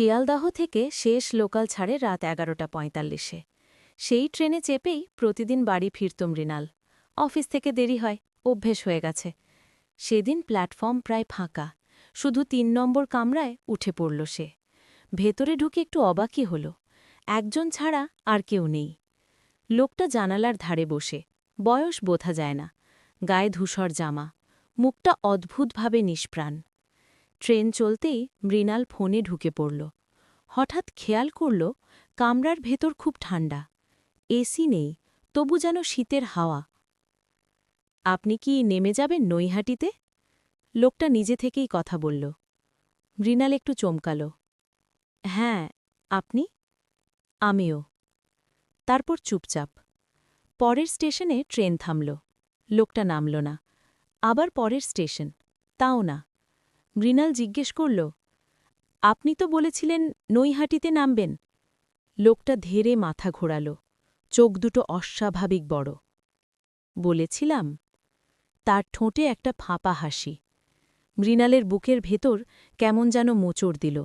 শিয়ালদাহ থেকে শেষ লোকাল ছাড়ে রাত এগারোটা পঁয়তাল্লিশে। সেই ট্রেনে চেপেই প্রতিদিন বাড়ি ফিরত মৃণাল। অফিস থেকে দেরি হয়, অভ্যেস হয়ে গেছে। সেদিন প্ল্যাটফর্ম প্রায় ফাঁকা, শুধু তিন নম্বর কামরায় উঠে পড়ল সে। ভেতরে ঢুকে একটু অবাকই হল, একজন ছাড়া আর কেউ নেই। লোকটা জানালার ধারে বসে, বয়স বোঝা যায় না, গায়ে ধূসর জামা, মুখটা অদ্ভুতভাবে নিষ্প্রাণ। ট্রেন চলতেই মৃণাল ফোনে ঢুকে পড়ল। হঠাৎ খেয়াল করল, কামরার ভেতর খুব ঠান্ডা। এসি নেই, তবু যেন শীতের হাওয়া। আপনি কি নেমে যাবেন নৈহাটিতে? লোকটা নিজে থেকেই কথা বলল। মৃণাল একটু চমকাল। হ্যাঁ আপনি? আমিও। তারপর চুপচাপ। পরের স্টেশনে ট্রেন থামল। লোকটা নামল না। আবার পরের স্টেশন। তাও না। মৃণাল জিজ্ঞেস করল, আপনি তো বলেছিলেন নৈহাটিতে নামবেন? লোকটা ধেরে মাথা ঘোরাল, চোখ দুটো অস্বাভাবিক বড়। বলেছিলাম। তার ঠোঁটে একটা ফাঁপা হাসি। মৃণালের বুকের ভেতর কেমন যেন মোচড় দিল।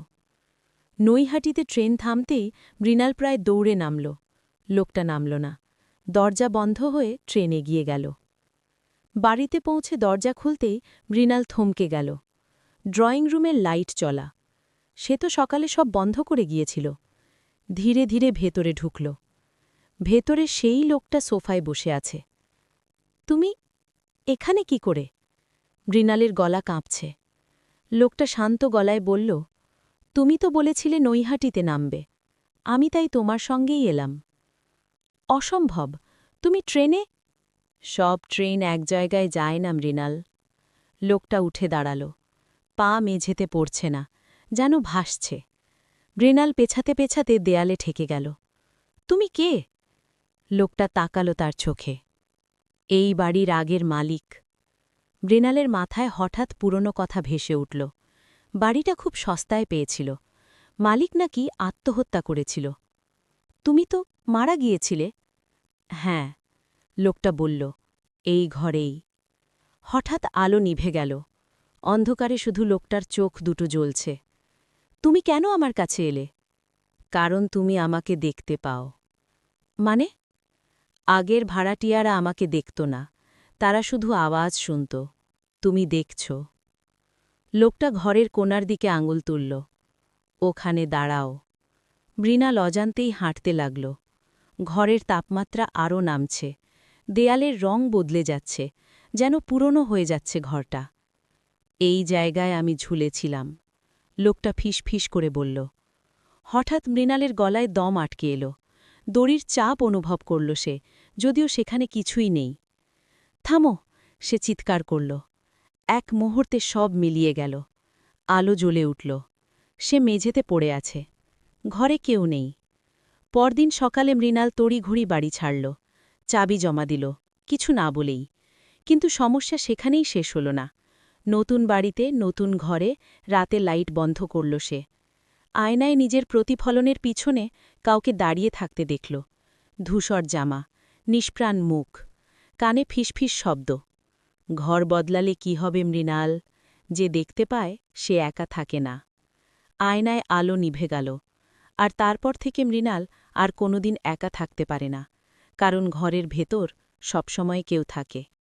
নৈহাটিতে ট্রেন থামতেই মৃণাল প্রায় দৌড়ে নামল। লোকটা নামল না। দরজা বন্ধ হয়ে ট্রেন এগিয়ে গেল। বাড়িতে পৌঁছে দরজা খুলতেই মৃণাল থমকে গেল। ড্রয়িং রুমের লাইট চলা। সে তো সকালে সব বন্ধ করে গিয়েছিল। ধীরে ধীরে ভেতরে ঢুকল। ভেতরে সেই লোকটা সোফায় বসে আছে। তুমি এখানে কি করে? মৃণালের গলা কাঁপছে। লোকটা শান্ত গলায় বলল, তুমি তো বলেছিলে নৈহাটিতে নামবে। আমি তাই তোমার সঙ্গেই এলাম। অসম্ভব। তুমি ট্রেনে? সব ট্রেন এক জায়গায় যায় না মৃণাল। লোকটা উঠে দাঁড়াল। পা মেঝেতে পড়ছে না, যেন ভাসছে। মৃণাল পেছাতে পেছাতে দেয়ালে ঠেকে গেল। তুমি কে? লোকটা তাকালো তার চোখে। এই বাড়ির আগের মালিক। মৃণালের মাথায় হঠাৎ পুরনো কথা ভেসে উঠল। বাড়িটা খুব সস্তায় পেয়েছিল। মালিক নাকি আত্মহত্যা করেছিল। তুমি তো মারা গিয়েছিলে? হ্যাঁ লোকটা বলল, এই ঘরেই। হঠাৎ আলো নিভে গেল। অন্ধকারে শুধু লোকটার চোখ দুটো জ্বলছে। তুমি কেন আমার কাছে এলে? কারণ তুমি আমাকে দেখতে পাও। মানে? আগের ভাড়াটিয়ারা আমাকে দেখত না। তারা শুধু আওয়াজ শুনত, তুমি দেখছ? লোকটা ঘরের কোনার দিকে আঙুল তুলল, ওখানে দাঁড়াও। মৃণাল লজান্তেই হাঁটতে লাগল। ঘরের তাপমাত্রা আরও নামছে। দেয়ালের রং বদলে যাচ্ছে, যেন পুরনো হয়ে যাচ্ছে ঘরটা। এই জায়গায় আমি ঝুলেছিলাম। লোকটা ফিস ফিস করে বলল, হঠাৎ মৃণালের গলায় দম আটকে এলো। দড়ির চাপ অনুভব করল সে, যদিও সেখানে কিছুই নেই। থামো, সে চিৎকার করল। এক মুহূর্তে সব মিলিয়ে গেল। আলো জ্বলে উঠল। সে মেঝেতে পড়ে আছে। ঘরে কেউ নেই। পরদিন সকালে মৃণাল তড়িঘড়ি বাড়ি ছাড়ল। চাবি জমা দিল। কিছু না বলেই। কিন্তু সমস্যা সেখানেই শেষ হল না। নতুন বাড়িতে নতুন ঘরে রাতে লাইট বন্ধ করল সে। আয়নায় নিজের প্রতিফলনের পিছনে কাউকে দাঁড়িয়ে থাকতে দেখল। ধূসর জামা, নিষ্প্রাণ মুখ, কানে ফিসফিস শব্দ। ঘর বদলালে কি হবে মৃণাল? যে দেখতে পায় সে একা থাকে না। আয়নায় আলো নিভে গেল, আর তারপর থেকে মৃণাল আর কোনোদিন একা থাকতে পারে না, কারণ ঘরের ভেতর সবসময় কেউ থাকে।